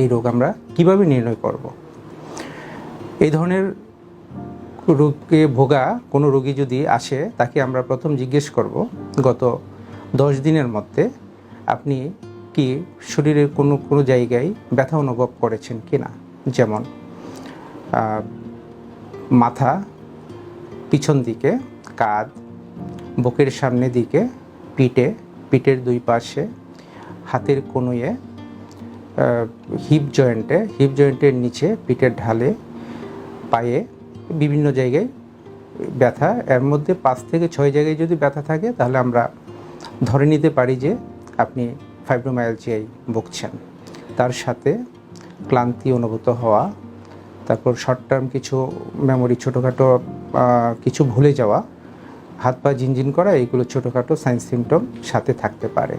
এই রোগ আমরা কীভাবে নির্ণয় করব? এই ধরনের রোগে ভোগা কোনো রোগী যদি আসে, তাকে আমরা প্রথম জিজ্ঞেস করব, গত দশ দিনের মধ্যে আপনি কি শরীরের কোনো কোনো জায়গায় ব্যথা অনুভব করেছেন কি না যেমন মাথা পিছন দিকে, কাঁধ বুকের সামনে দিকে, পিঠে, পিঠের দুই পাশে, হাতের কনুয়ে হিপ জয়েন্টে, হিপ জয়েন্টের নিচে, পিঠের ঢালে, পায়ে বিভিন্ন জায়গায় ব্যথা। এর মধ্যে পাঁচ থেকে ছয় জায়গায় যদি ব্যথা থাকে, তাহলে আমরা ধরে নিতে পারি যে আপনি ফাইব্রোমায়ালজিয়ায় ভুগছেন। তার সাথে ক্লান্তি অনুভূত হওয়া, তারপর শর্ট টার্ম কিছু মেমোরি ছোটোখাটো কিছু ভুলে যাওয়া, হাত পা ঝিনঝিন করা এইগুলো ছোটোখাটো সাইন্স সিমটম সাথে থাকতে পারে।